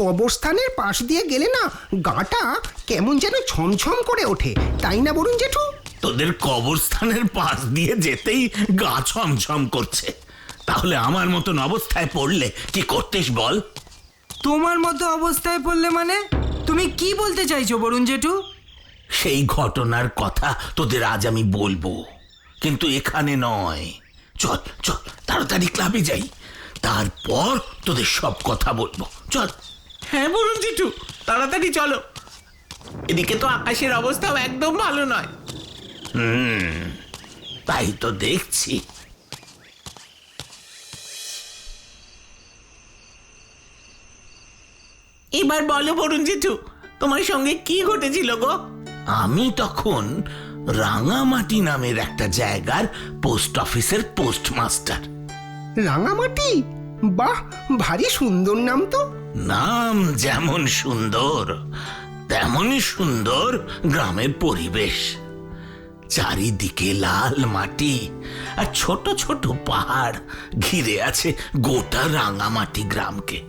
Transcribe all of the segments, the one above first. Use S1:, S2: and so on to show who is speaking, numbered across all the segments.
S1: কবরস্থানের পাশ দিয়ে গেলে না গাটা কেমন যেন ছমছম করে ওঠে। তাই না বলুন জেঠু?
S2: তোদের কবরস্থানের পাশ দিয়ে যেতেই গা ছমছম করছে। তাহলে আমার মতন অবস্থায় পড়লে কি করতেস বল?
S3: তোমার মতো অবস্থায় পড়লে মানে? তুমি কি বলতে চাইছো বরুণ জেঠু?
S2: সেই ঘটনার কথা তোদের আজ আমি বলব। কিন্তু এখানে নয়। চল চল তাড়াতাড়ি ক্লাবে যাই। তারপর তোদের সব কথা বলব। চল।
S4: হ্যাঁ বলুন জিটু তাড়াতাড়ি চলো। এদিকে তো আকাশের অবস্থাও একদম ভালো নয়।
S2: তাই তো দেখছি।
S4: এবার বলো বরুণ জেঠু তোমার সঙ্গে কি ঘটেছিল গো?
S2: আমি তখন রাঙামাটি নামের একটা জায়গার পোস্ট অফিসের পোস্টমাস্টার।
S1: রাঙামাটি? বাহ ভারী সুন্দর নাম তো।
S2: নাম যেমন সুন্দর তেমনই সুন্দর গ্রামের পরিবেশ। চারিদিকে লাল মাটি আর ছোট ছোট পাহাড় ঘিরে আছে গোটা রাঙামাটি গ্রামকে।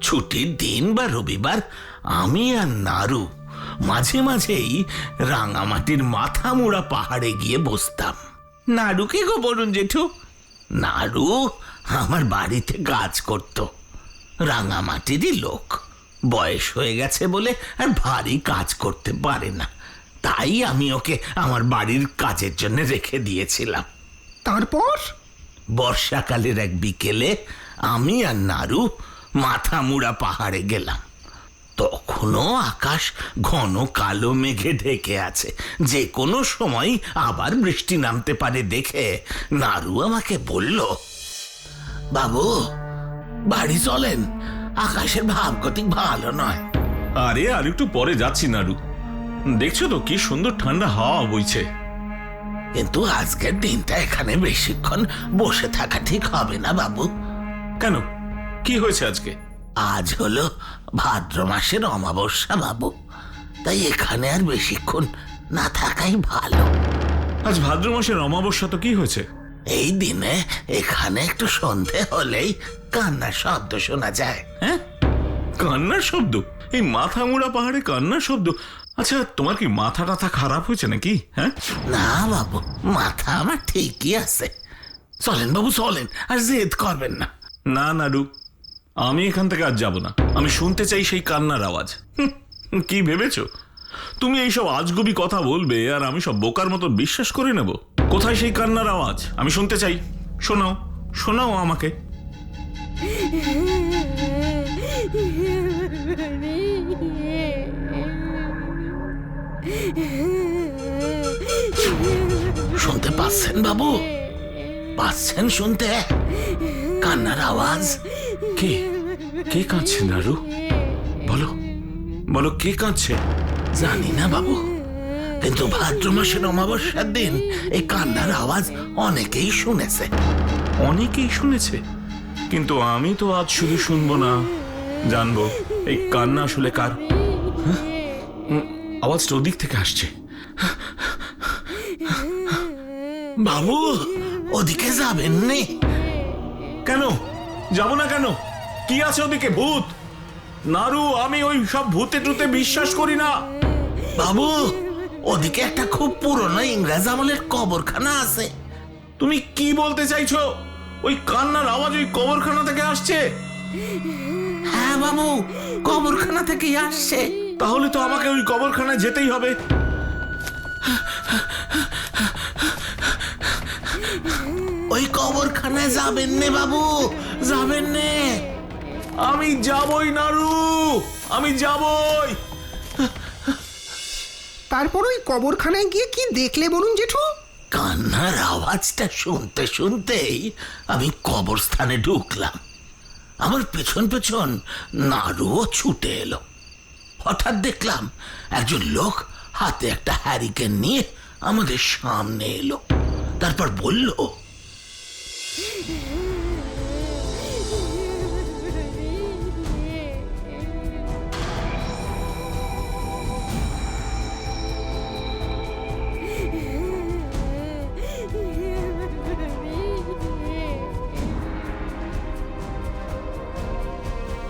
S2: ছুটির দিন বা রবিবার আমি আর নারু মাঝে মাঝেই রাঙামাটির মাথা মুড়া পাহাড়ে গিয়ে বসতাম।
S4: নাড়ুকে গো বরুণ জেঠু?
S2: নাড়ু আমার বাড়িতে কাজ করত। রাঙামাটিরই লোক। বয়স হয়ে গেছে বলে আর ভারী কাজ করতে পারে না। তাই আমি ওকে আমার বাড়ির কাজের জন্য রেখে দিয়েছিলাম।
S1: তারপর?
S2: বর্ষাকালের এক বিকেলে আমি আর নারু মাথা মুড়া পাহাড়ে গেলাম। তখনও আকাশ ঘন কালো মেঘে ঢেকে আছে। যে কোনো সময় আবার বৃষ্টি নামতে পারে দেখে নারু আমাকে বলল বাবু বাড়ি চলেন। আকাশের ভাবগতিক ভালো নয়।
S5: আরে আর একটু পরে যাচ্ছি নাড়ু দেখছ তো কি সুন্দর ঠান্ডা হাওয়া বইছে।
S2: কিন্তু আজকের দিনটা এখানে বেশিক্ষণ বসে থাকা ঠিক হবে না বাবু।
S5: কেন? কি হয়েছে আজকে?
S2: আজ হলো ভাদ্র মাসের অমাবস্যা বাবু। তাই এখানে আর বেশিক্ষণ না থাকাই ভালো।
S5: আজ ভাদ্র মাসের অমাবস্যা তো কি হয়েছে?
S2: এই দিনে এখানে একটু সন্ধে হলেই কান্নার শব্দ শোনা যায়
S5: হ্যাঁ? কান্নার শব্দ? এই মাথা মুড়া পাহাড়ে কান্নার শব্দ? আচ্ছা তোমার কি মাথা টাথা খারাপ হয়েছে নাকি হ্যাঁ?
S2: না বাবু মাথা আমার ঠিকই আছে। চলেন বাবু চলেন আর জেদ করবেন না।
S5: না নাড়ু আমি এখান থেকে আজ যাব না। আমি শুনতে চাই সেই কান্নার আওয়াজ। কি ভেবেছো? তুমি এইসব আজগুবি কথা বলবে আর আমি সব বোকার মতো বিশ্বাস করে নেব। কোথায় সেই কান্নার আওয়াজ? আমি শুনতে চাই। শোনাও শোনাও আমাকে।
S2: শুনতে পাচ্ছেন বাবু? পাচ্ছেন শুনতে? কান্নার আওয়াজ?
S5: কে? কে কাঁদছে নাড়ু বলো। বলো, কে কাঁদছে?
S2: জানি না বাবু। কিন্তু ভাদ্র মাসের অমাবস্যার দিন এই কান্নার আওয়াজ অনেকেই শুনেছে।
S5: অনেকেই শুনেছে। কিন্তু আমি তো আজ শুধু শুনব না জানব এই কান্না আসলে কার? আওয়াজটা ওদিক থেকে আসছে।
S2: বাবু ওদিকে যাবেন নে
S5: কেন? যাব না কেন? কি আছে ওদিকে? ভূত! নারু আমি ওই সব ভূতে টুতে বিশ্বাস করি না।
S2: বাবু ওদিকে একটা খুব পুরনো ইংরেজ আমলের কবরখানা আছে।
S5: তুমি কি বলতে চাইছো? ওই কান্নার আওয়াজ ওই কবরখানা থেকে আসছে?
S2: হ্যাঁ বাবু কবরখানা থেকেই আসছে।
S5: তাহলে তো আমাকে ওই কবরখানায় যেতেই হবে।
S2: ওই কবরখানায় যাবেন নে বাবু যাবেন নে।
S5: আমি যাবই নারু আমি যাবই।
S1: তারপর ওই কবরখানায় গিয়ে কি দেখলে বলুন জেঠু?
S2: কান্নার আওয়াজটা শুনতে শুনতেই আমি কবরস্থানে ঢুকলাম। আমার পেছন পেছন নাড়ুও ছুটে এলো। হঠাৎ দেখলাম একজন লোক হাতে একটা হ্যারিকেন নিয়ে আমাদের সামনে এলো। তারপর বলল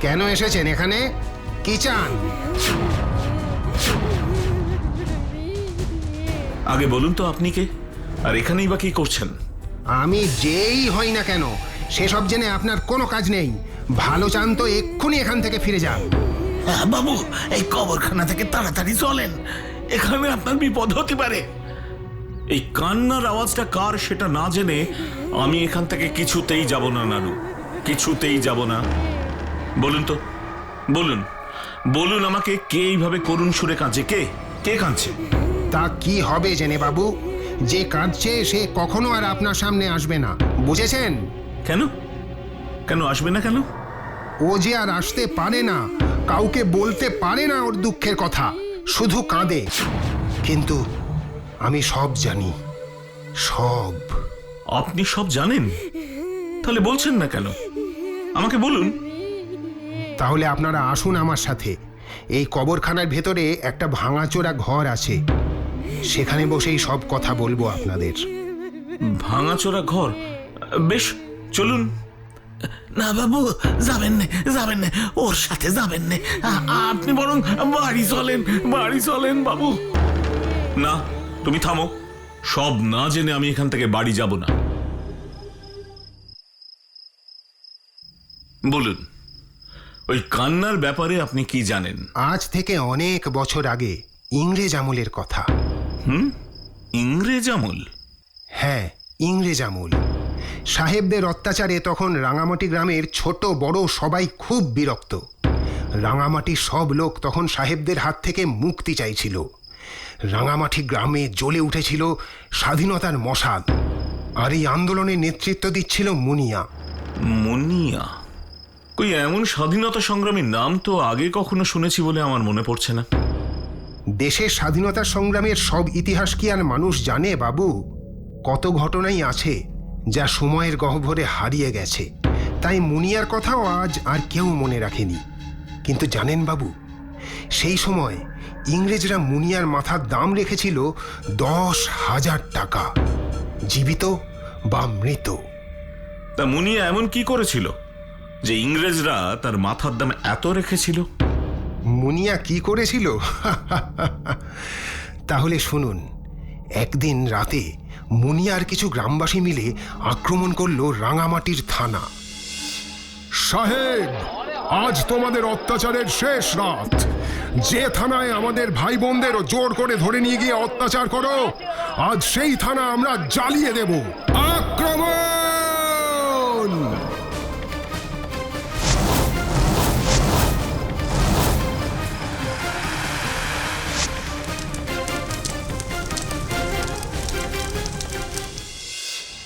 S1: কেন এসেছেন এখানে? কি চান?
S5: আগে বলুন তো আপনি কে? আর এখানেই বা কি করছেন?
S1: আমি যেই হই না কেন সেসব জেনে আপনার কোনো কাজ নেই। ভালো চান তো এক্ষুনি এখান থেকে ফিরে যান।
S2: হ্যাঁ, বাবু এই কবরখানা থেকে তাড়াতাড়ি চলেন।
S5: এখানে আপনার বিপদ হতে পারে। এই কান্নার আওয়াজটা কার সেটা না জেনে আমি এখান থেকে কিছুতেই যাব না নানু। কিছুতেই যাব না। বলুন তো বলুন বলুন আমাকে কে এইভাবে করুণ সুরে কাঁদছে? কে? কে কাঁদছে?
S1: তা কি হবে জেনে বাবু যে কাঁদছে সে কখনো আর আপনার সামনে আসবে না। বুঝেছেন?
S5: কেন? কেন আসবে না কেন?
S1: ও যে আর আসতে পারে না কাউকে বলতে পারে না ওর দুঃখের কথা শুধু কাঁদে। কিন্তু আমি সব জানি সব।
S5: আপনি সব জানেন? তাহলে বলছেন না কেন? আমাকে বলুন।
S1: তাহলে আপনারা আসুন আমার সাথে। এই কবরখানার ভেতরে একটা ভাঙাচোরা ঘর আছে। সেখানে বসেই সব কথা বলব আপনাদের।
S5: ভাঙাচোরা ঘর? বেশ চলুন।
S2: না বাবু যাবেন না যাবেন না ওর সাথে যাবেন না। আপনি বরং বাড়ি চলেন
S5: বাড়ি চলেন বাবু। না তুমি থামো। সব না জেনে আমি এখান থেকে বাড়ি যাব না। বলুন। ওই কান্নার ব্যাপারে আপনি কি জানেন?
S1: আজ থেকে অনেক বছর আগে ইংরেজ আমলের কথা। হুম?
S5: ইংরেজ আমল?
S1: হ্যাঁ ইংরেজ আমল। সাহেবদের অত্যাচারে তখন রাঙামাটি গ্রামের ছোট বড় সবাই খুব বিরক্ত। রাঙামাটির সব লোক তখন সাহেবদের হাত থেকে মুক্তি চাইছিল। রাঙামাটি গ্রামে জ্বলে উঠেছিল স্বাধীনতার মশাল। আর এই আন্দোলনের নেতৃত্ব দিচ্ছিল মুনিয়া।
S5: মুনিয়া? কই এমন স্বাধীনতা সংগ্রামীর নাম তো আগে কখনো শুনেছি বলে আমার মনে পড়ছে না।
S1: দেশের স্বাধীনতা সংগ্রামের সব ইতিহাস কি আর মানুষ জানে বাবু? কত ঘটনাই আছে যা সময়ের গহ্বরে হারিয়ে গেছে। তাই মুনিয়ার কথাও আজ আর কেউ মনে রাখেনি। কিন্তু জানেন বাবু সেই সময় ইংরেজরা মুনিয়ার মাথার দাম রেখেছিল দশ হাজার টাকা জীবিত বা মৃত।
S5: তা মুনিয়া এমন কি করেছিল? যে ইংরেজরা তার মাথার দাম এত রেখেছিল।
S1: মুনিয়া কি করেছিল? তাহলে শুনুন, একদিন রাতে মুনিয়ার কিছু গ্রামবাসী মিলে আক্রমণ করল রাঙামাটির থানা।
S6: সাহেব, আজ তোমাদের অত্যাচারের শেষ রাত। যে থানায় আমাদের ভাই বোনদের জোর করে ধরে নিয়ে গিয়ে অত্যাচার করো, আজ সেই থানা আমরা জ্বালিয়ে দেব।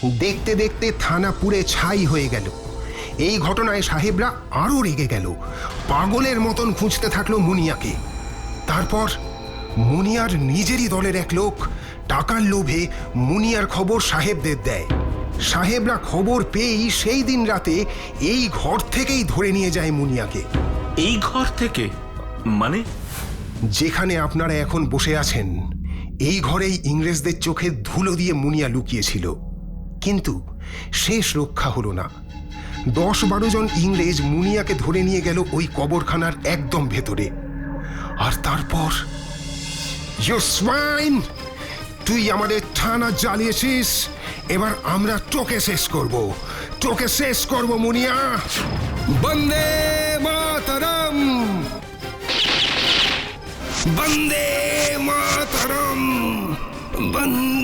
S1: দেখতে দেখতে থানা পুড়ে ছাই হয়ে গেল। এই ঘটনায় সাহেবরা আরও রেগে গেল। পাগলের মতন খুঁজতে থাকল মুনিয়াকে। তারপর মুনিয়ার নিজেরই দলের এক লোক টাকার লোভে মুনিয়ার খবর সাহেবদের দেয়। সাহেবরা খবর পেয়েই সেই দিন রাতে এই ঘর থেকেই ধরে নিয়ে যায় মুনিয়াকে।
S5: এই ঘর থেকে? মানে?
S1: যেখানে আপনারা এখন বসে আছেন এই ঘরেই ইংরেজদের চোখে ধুলো দিয়ে মুনিয়া লুকিয়েছিল। কিন্তু শেষ রক্ষা হলো না। দশ বারো জন ইংরেজ মুনিয়াকে ধরে নিয়ে গেল ওই কবরখানার একদম ভেতরে। আর তারপর! তুই আমাদের থানা জ্বালিয়েছিস। এবার আমরা তোকে শেষ করব। তোকে শেষ করব, মুনিয়া। বন্দে মাতরম! বন্দে মাতরম! বন্দে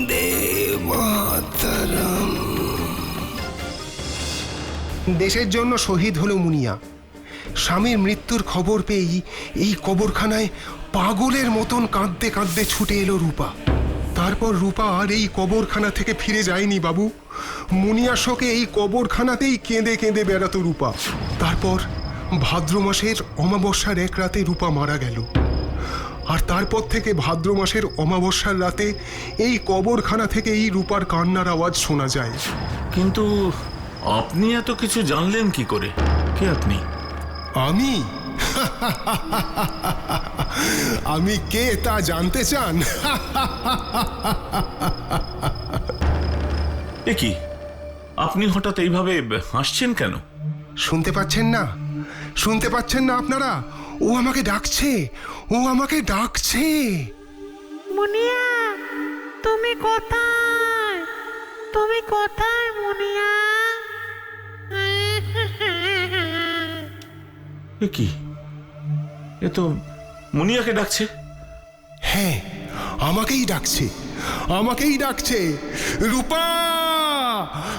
S1: দেশের জন্য শহীদ হলো মুনিয়া। স্বামীর মৃত্যুর খবর পেয়েই এই কবরখানায় পাগলের মতন কাঁদতে কাঁদতে ছুটে এলো রূপা। তারপর রূপা আর এই কবরখানা থেকে ফিরে যায়নি বাবু। মুনিয়া শোকে এই কবরখানাতেই কেঁদে কেঁদে বেড়াতো রূপা। তারপর ভাদ্র মাসের অমাবস্যার এক রাতে রূপা মারা গেল। আর তারপর থেকে ভাদ্র মাসের অমাবস্যার রাতে এই কবরখানা থেকে এই রূপার কান্নার আওয়াজ শোনা যায়।
S5: কিন্তু আপনি এত কিছু জানলেন কি করে? কে আপনি?
S6: আমি? আমি কে তা জানতে চান?
S5: এ কি? আপনি হঠাৎ এইভাবে হাসছেন কেন?
S1: শুনতে পাচ্ছেন না। শুনতে পাচ্ছেন না আপনারা? ও আমাকে ডাকছে। ও আমাকে ডাকছে।
S7: মুনিয়া তুমি কোথায়? তুমি কোথায় মুনিয়া?
S5: এ কি? এ তো মুনিয়াকে ডাকছে।
S1: হ্যাঁ আমাকেই ডাকছে। আমাকেই ডাকছে। রূপা!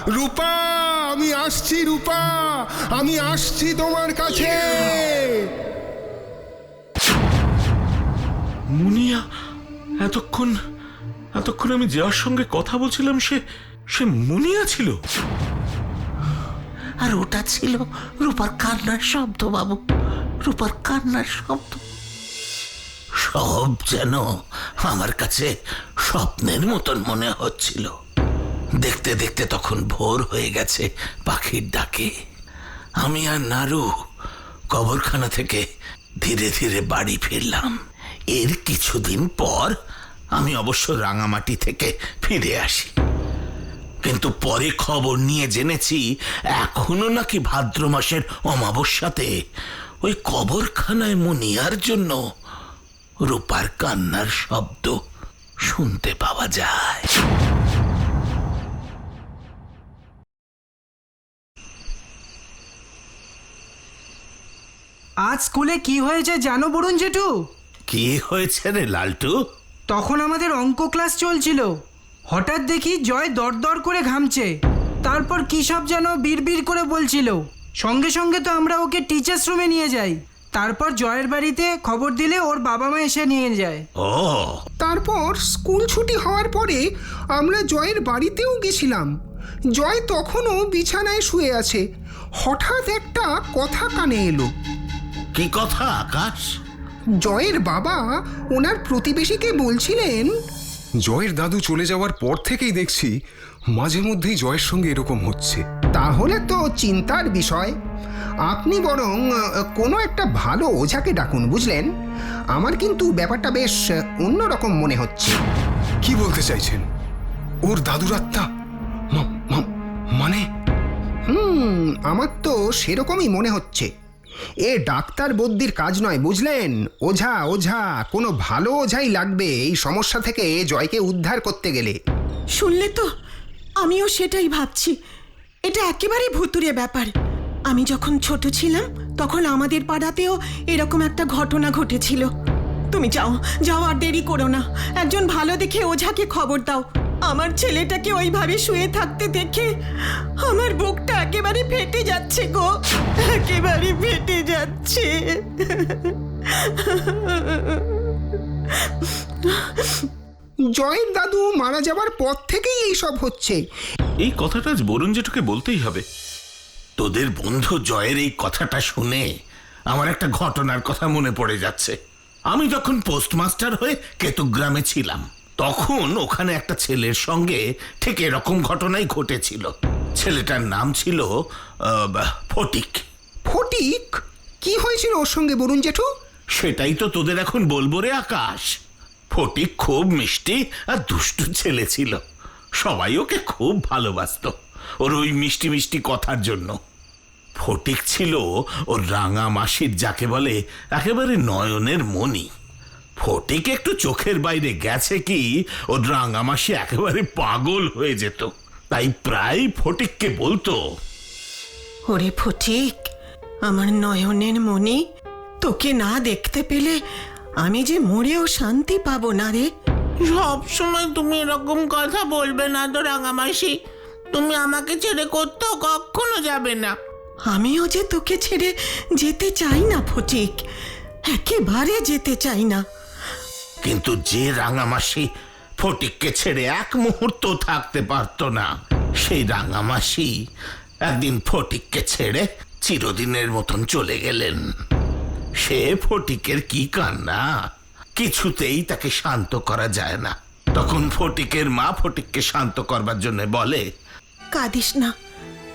S1: রূপা! আমি আসছি রূপা! আমি আসছি তোমার কাছে।
S5: মুনিয়া এতক্ষণ এতক্ষণ আমি যার সঙ্গে কথা বলছিলাম সে সে মুনিয়া ছিল?
S2: আর ওটা ছিল রূপার কান্নার শব্দ, বাবু। রূপার কান্নার শব্দ। সব যেন আমার কাছে স্বপ্নের মতন মনে হচ্ছিল। দেখতে দেখতে তখন ভোর হয়ে গেছে পাখির ডাকে। আমি আর নারু কবরখানা থেকে ধীরে ধীরে বাড়ি ফিরলাম। এর কিছুদিন পর আমি অবশ্য রাঙামাটি থেকে ফিরে আসি। কিন্তু পরে খবর নিয়ে জেনেছি এখনও নাকি ভাদ্র মাসের অমাবস্যাতে ওই কবরখানায় মুনিয়ার জন্য রূপার কান্নার শব্দ শুনতে পাওয়া যায়।
S3: আজ স্কুলে কি হয়েছে জানো বরুণ জেঠু?
S2: কি হয়েছে রে লালটু?
S3: তখন আমাদের অঙ্ক ক্লাস চলছিল। হঠাৎ দেখি জয় দরদর করে ঘামছে। তারপর কী সব যেন বিড়বিড় করে বলছিল। সঙ্গে সঙ্গে তো আমরা ওকে টিচার্স রুমে নিয়ে যাই। তারপর জয়ের বাড়িতে খবর দিলে ওর বাবা মা এসে নিয়ে যায়।
S2: ও।
S8: তারপর স্কুল ছুটি হওয়ার পরে আমরা জয়ের বাড়িতেও গেছিলাম। জয় তখনও বিছানায় শুয়ে আছে। হঠাৎ একটা কথা কানে এলো।
S2: কি কথা আকাশ?
S8: জয়ের বাবা ওনার প্রতিবেশীকে বলছিলেন
S1: জয়ের দাদু চলে যাওয়ার পর থেকেই দেখছি মাঝে মধ্যেই জয়ের সঙ্গে এরকম হচ্ছে।
S8: তাহলে তো চিন্তার বিষয়। আপনি বরং কোনো একটা ভালো ওঝাকে ডাকুন বুঝলেন? আমার কিন্তু ব্যাপারটা বেশ অন্যরকম মনে হচ্ছে।
S1: কি বলতে চাইছেন? ওর দাদুর আত্মা? মা- মা- মানে?
S8: হুম আমার তো সেরকমই মনে হচ্ছে। এ ডাক্তার বদ্যির কাজ নয়, বুঝলেন? ওঝা ওঝা, কোনো ভালো ওঝাই লাগবে এই সমস্যা থেকে জয়কে উদ্ধার করতে গেলে।
S9: শুনলে তো? আমিও সেটাই ভাবছি। এটা একেবারে ভুতুরে ব্যাপার। আমি যখন ছোট ছিলাম, তখন আমাদের পাড়াতেও এরকম একটা ঘটনা ঘটেছিল। তুমি যাও যাও আর দেরি করো না। একজন ভালো দেখে ওঝাকে খবর দাও। আমার ছেলেটাকে ওইভাবে শুয়ে থাকতে দেখে আমার বুকটা একেবারে ফেটে যাচ্ছে গো একেবারে ফেটে যাচ্ছে।
S8: জয়ের দাদু মারা যাবার পর থেকেই এইসব হচ্ছে।
S5: এই কথাটা আজ বরুণ জেঠুকে বলতেই হবে।
S2: তোদের বন্ধু জয়ের এই কথাটা শুনে আমার একটা ঘটনার কথা মনে পড়ে যাচ্ছে। আমি যখন পোস্টমাস্টার হয়ে কেতুগ্রামে ছিলাম তখন ওখানে একটা ছেলের সঙ্গে ঠিক এরকম ঘটনাই ঘটেছিল। ছেলেটার নাম ছিল আহ, ফটিক।
S8: ফটিক? কি হয়েছিল ওর সঙ্গে বরুণ জেঠু?
S2: সেটাই তো তোদের এখন বলব রে আকাশ। ফটিক খুব মিষ্টি আর দুষ্টু ছেলে ছিল। সবাই ওকে খুব ভালোবাসতো ওর ওই মিষ্টি মিষ্টি কথার জন্য। ফটিক ছিল ওর রাঙা মাসির যাকে বলে একেবারে নয়নের মণি। ফটিক একটু চোখের বাইরে গেছে কি? ওর রাঙা মাসি একেবারে পাগল হয়ে যেত। তাই প্রায় ফটিককে বলতো
S9: ওরে ফটিক আমার নয়নের মনি তোকে না দেখতে পেলে আমি যে মরেও শান্তি পাবো না রে।
S4: সব সময় তুমি এরকম কথা বলবে না তো রাঙামাসি। তুমি আমাকে ছেড়ে কোথাও কখনো যাবে না।
S9: আমিও যে তোকে ছেড়ে যেতে চাই না ফটিক একেবারে যেতে চাই না।
S2: কিন্তু যে রাঙামাসি ফটিককে ছেড়ে এক মুহূর্ত থাকতে পারতো না, সেই রাঙামাসি একদিন ফটিককে ছেড়ে চিরদিনের মতন চলে গেলেন। সে ফটিকের কি কান্না? কিছুতেই তাকে শান্ত করা যায় না। তখন ফটিকের মা ফটিককে শান্ত করবার জন্য বলে,
S9: কাঁদিস না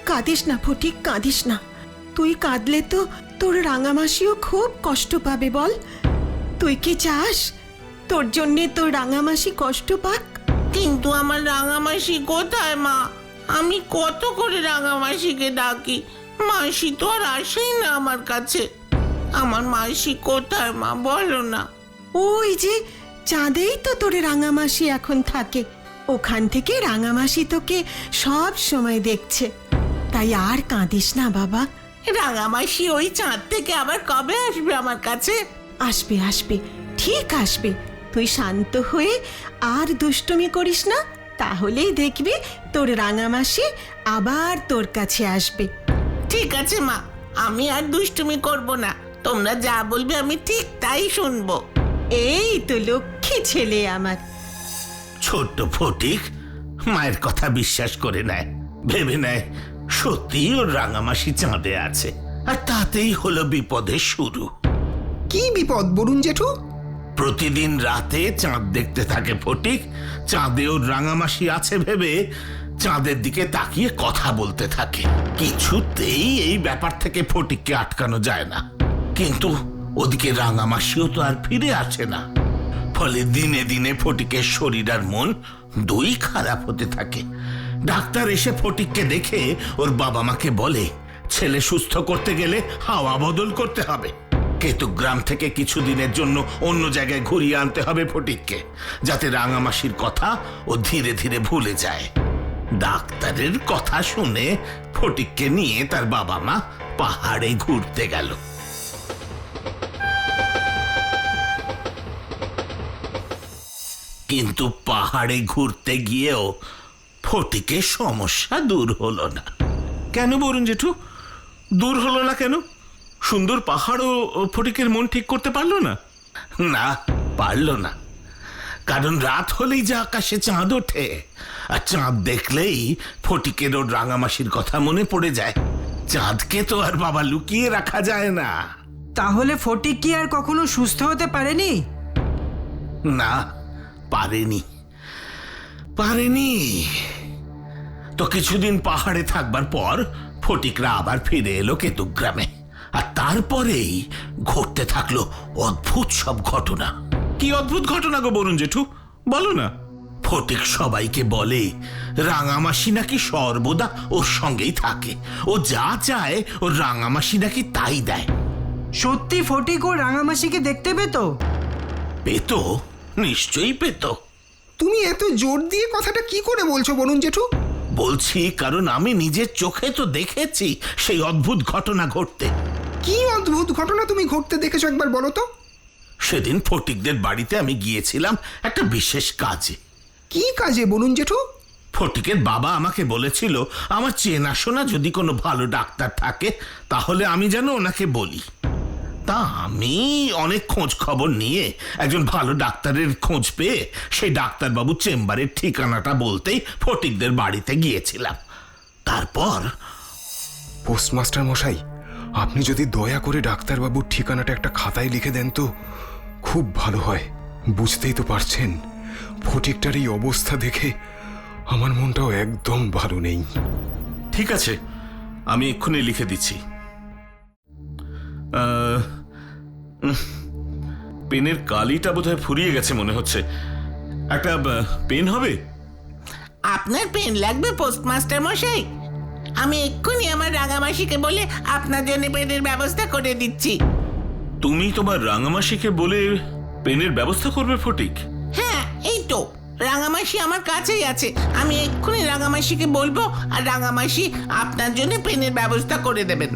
S9: কাঁদিস না ফটিক, কাঁদিস না। তুই কাঁদলে তো তোর রাঙামাসিও খুব কষ্ট পাবে বল। তুই কি চাস তোর জন্যে তোর রাঙামাসি কষ্ট পাক?
S4: কিন্তু আমার রাঙামাসি কোথায় মা? আমি কত করে রাঙামাসিকে ডাকি? মাসি তো আর আসেই না আমার কাছে। আমার মাসি কোথায় মা বলো না।
S9: ওই যে চাঁদেই তো তোর রাঙামাসি এখন থাকে। ওখান থেকে রাঙামাসি তোকে সব সময় দেখছে। তাই আর কাঁদিস না বাবা।
S4: রাঙামাসি ওই চাঁদ থেকে আবার কবে আসবে আমার কাছে?
S9: আসবে আসবে ঠিক আসবে। তুই শান্ত হয়ে আর দুষ্টুমি করিস না তাহলেই দেখবি তোর রাঙামাসি আবার তোর কাছে আসবে।
S4: ঠিক আছে মা আমি আর দুষ্টুমি করব না তোমরা যা বলবে আমি ঠিক তাই শুনব।
S9: এই তো লক্ষ্মী ছেলে আমার।
S2: ছোট্ট ফটিক মায়ের কথা বিশ্বাস করে নেয় ভেবে নেয় সত্যি ওর রাঙামাসি চাঁদে আছে আর তাতেই হলো বিপদের শুরু।
S8: কি বিপদ বলুন জেঠু?
S2: প্রতিদিন রাতে চাঁদ দেখতে থাকে ফটিক। চাঁদে ওর রাঙামাসি আছে ভেবে চাঁদের দিকে তাকিয়ে কথা বলতে থাকে। কিছুতেই এই ব্যাপার থেকে ফটিককে আটকানো যায় না। কিন্তু ওদিকে রাঙামাসিও তো আর ফিরে আসে না। ফলে দিনে দিনে ফটিকের শরীর আর মন দুই খারাপ হতে থাকে। ডাক্তার এসে ফটিককে দেখে ওর বাবা মাকে বলে, ছেলে সুস্থ করতে গেলে হাওয়া বদল করতে হবে। কেতুগ্রাম থেকে কিছুদিনের জন্য অন্য জায়গায় ঘুরিয়ে আনতে হবে ফটিককে, যাতে রাঙামাসির কথা ও ধীরে ধীরে ভুলে যায়। ডাক্তারের কথা শুনে ফটিককে নিয়ে তার বাবা মা পাহাড়ে ঘুরতে গেল। কিন্তু পাহাড়ে ঘুরতে গিয়েও ফটিকের সমস্যা দূর হলো না।
S5: কেন বলুন জেঠু? দূর হলো না কেন? সুন্দর পাহাড়ও ফটিকের মন ঠিক করতে পারল না?
S2: না পারল না। কারণ রাত হলেই যে আকাশে চাঁদ ওঠে আর চাঁদ দেখলেই ফটিকের ওর রাঙামাসির কথা মনে পড়ে যায়। চাঁদকে তো আর বাবা লুকিয়ে রাখা যায় না।
S3: তাহলে ফটিক কি আর কখনো সুস্থ হতে পারেনি?
S2: না পারেনি। পারেনি। তো কিছুদিন পাহাড়ে থাকবার পর ফটিকরা আবার ফিরে এলো কেতুগ্রামে আর তারপরেই ঘটতে থাকল অদ্ভুত সব ঘটনা।
S5: কি অদ্ভুত ঘটনা গো বরুণ জেঠু? বলো না।
S2: ফটিক সবাইকে বলে রাঙামাসি নাকি সর্বদা ওর সঙ্গেই থাকে। ও যা চায় ওর রাঙামাসি নাকি তাই দেয়।
S3: সত্যি ফটিক ও রাঙামাসিকে দেখতে পেতো?
S2: পেত নিশ্চয়ই পেত।
S8: তুমি এত জোর দিয়ে কথাটা কি করে বলছো বলুন জেঠু?
S2: বলছি কারণ আমি নিজের চোখে তো দেখেছি সেই অদ্ভুত ঘটনা ঘটতে।
S8: কি অদ্ভুত ঘটনা তুমি ঘটতে দেখেছ একবার বলো তো?
S2: সেদিন ফটিকদের বাড়িতে আমি গিয়েছিলাম একটা বিশেষ কাজে।
S8: কি কাজে বলুন জেঠু?
S2: ফটিকের বাবা আমাকে বলেছিল আমার চেনাশোনা যদি কোনো ভালো ডাক্তার থাকে তাহলে আমি যেন ওনাকে বলি। তা আমি অনেক খোঁজ খবর নিয়ে একজন ভালো ডাক্তারের খোঁজ পেয়ে সেই ডাক্তারবাবুর চেম্বারের ঠিকানাটা বলতেই ফটিকদের বাড়িতে গিয়েছিলাম। তারপর
S6: পোস্টমাস্টার মশাই আপনি যদি দয়া করে ডাক্তারবাবুর ঠিকানাটা একটা খাতায় লিখে দেন তো খুব ভালো হয়। বুঝতেই তো পারছেন ফটিকটার এই অবস্থা দেখে আমার মনটাও একদম ভালো নেই।
S5: ঠিক আছে আমি এক্ষুনি লিখে দিচ্ছি। পেনের কালিটা বোধহয় ফুরিয়ে গেছে মনে হচ্ছে। একটা পেন হবে?
S4: আপনার পেন লাগবে পোস্টমাস্টার মশাই আমি এক্ষুনি আমার রাঙামাসিকে বলে আপনার জন্য পেনের ব্যবস্থা করে দিচ্ছি।
S5: তুমি তোমার রাঙামাসিকে বলে পেনের ব্যবস্থা করবে ফটিক?
S4: হ্যাঁ এই তো। রাঙামাসি আমার কাছেই আছে। আমি এক্ষুনি রাঙামাসিকে বলব আর রাঙামাসি আপনার জন্য পেনের ব্যবস্থা করে দেবেন।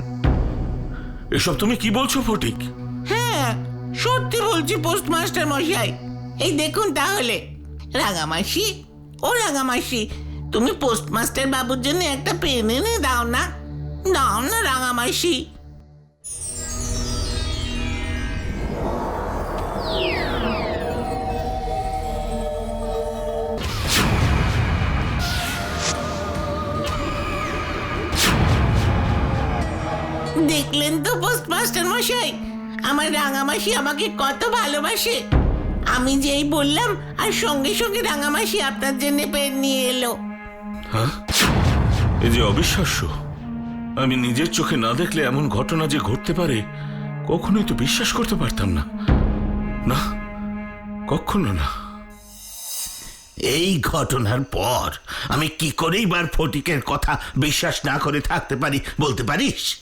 S5: এসব তুমি কি বলছো ফটিক?
S4: হ্যাঁ সত্যি বলছি পোস্টমাস্টার মশাই। এই দেখুন তাহলে রাঙামাসি ও রাঙামাসি তুমি পোস্টমাস্টার বাবুর জন্য একটা পেন এনে দাও না। দাও না রাঙামাসি দেখলেন তো পোস্টমাস্টার মশাই, আমার রাঙামাসি আমাকে কত ভালোবাসে। আমি যেই বললাম, আর সঙ্গে সঙ্গে রাঙামাসি আপনার জন্য পেন নিয়ে এলো।
S5: এ যে অবিশ্বাস্য। আমি নিজের চোখে না দেখলে এমন ঘটনা যে ঘটতে পারে কখনোই তো বিশ্বাস করতে পারতাম না। না কখনো না।
S2: এই ঘটনার পর আমি কি করেই বার ফটিকের কথা বিশ্বাস না করে থাকতে পারি বলতে পারিস?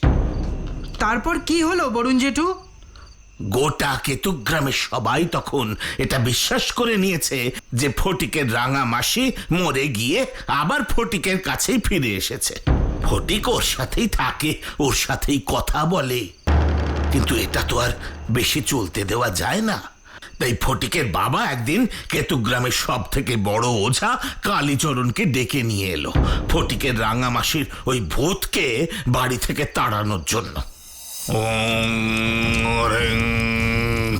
S3: তারপর কি হলো বরুণ জেঠু?
S2: গোটা কেতুগ্রামের সবাই তখন এটা বিশ্বাস করে নিয়েছে যে ফটিকের রাঙা মাসি মরে গিয়ে আবার ফটিকের কাছেই ফিরে এসেছে। ফটিক ওর সাথেই থাকে, ওর সাথেই কথা বলে। কিন্তু এটা তো আর বেশি চলতে দেওয়া যায় না। তাই ফটিকের বাবা একদিন কেতুগ্রামের সব থেকে বড় ওঝা কালীচরণকে ডেকে নিয়ে এলো। ফটিকের রাঙা মাসির ওই ভূতকে বাড়ি থেকে তাড়ানোর জন্য। রিং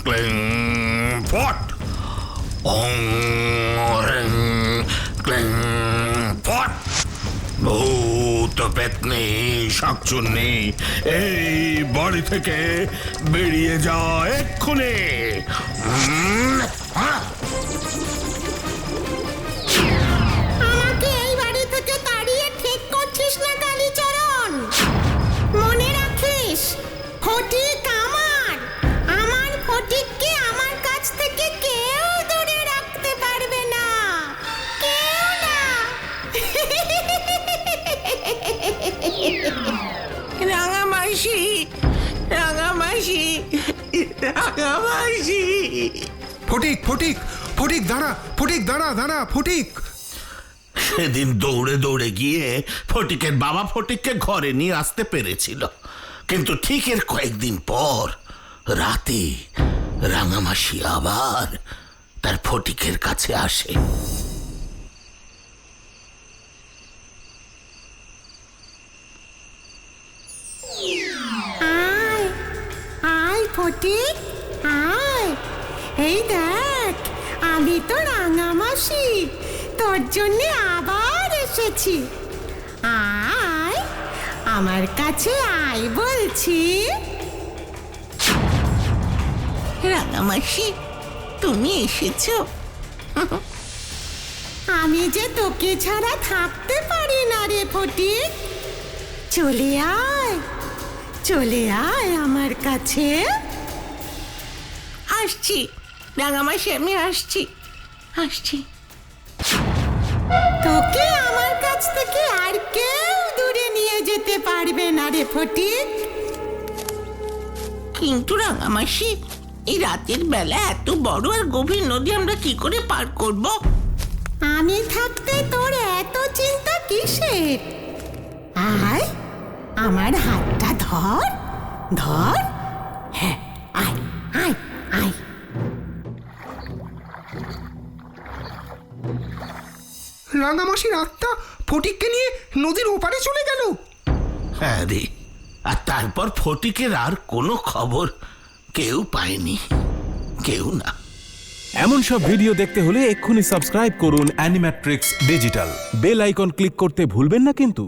S2: ক্লিং ফট ওং রিং ক্লিং ফট ভূত পেতনি শাকচুন্নি এই বাড়ি থেকে বেরিয়ে যা এক্ষুনি
S4: রাঙামাসি
S6: ফটিক ফটিক ফটিক দাঁড়া ফটিক দাঁড়া দাঁড়া ফটিক।
S2: সেদিন দৌড়ে দৌড়ে গিয়ে ফটিকের বাবা ফটিককে ঘরে নিয়ে আসতে পেরেছিল। কিন্তু ঠিক এর কয়েকদিন পর রাতে রাঙামাসি আবার তার ফটিকের কাছে আসে।
S9: ফটিক আয় এই দেখ আমি তো রাঙামাসি তোর জন্য আবার এসেছি। আয় আমার কাছে আয় বলছি।
S4: রাঙামাসি তুমি এসেছ?
S9: আমি যে তোকে ছাড়া থাকতে পারি না রে ফটিক চলে আয় চলে আয় আমার কাছে।
S4: আসছি। রাঙামাসি আমি আসছি। আসছি।
S9: তোকে আমার কাছ থেকে আর কেউ দূরে নিয়ে যেতে পারবে না রে ফটিক
S4: কিন্তু রাঙামাসি এই রাতের বেলা এত বড় আর গভীর নদী আমরা কি করে পার করব?
S9: আমি থাকতে তোর এত চিন্তা কিসের? আয় আমার হাতটা ধর ধর।
S8: রাঙামাসির আত্মা ফটিককে নিয়ে নদীর ওপারে চলে গেল।
S2: হ্যাঁ রে আর তারপর ফটিকের আর কোনো খবর কেউ পায়নি কেউ না।
S10: এমন সব ভিডিও দেখতে হলে এক্ষুনি সাবস্ক্রাইব করুন Animatrix digital. Bell icon click করতে ভুলবেন না কিন্তু।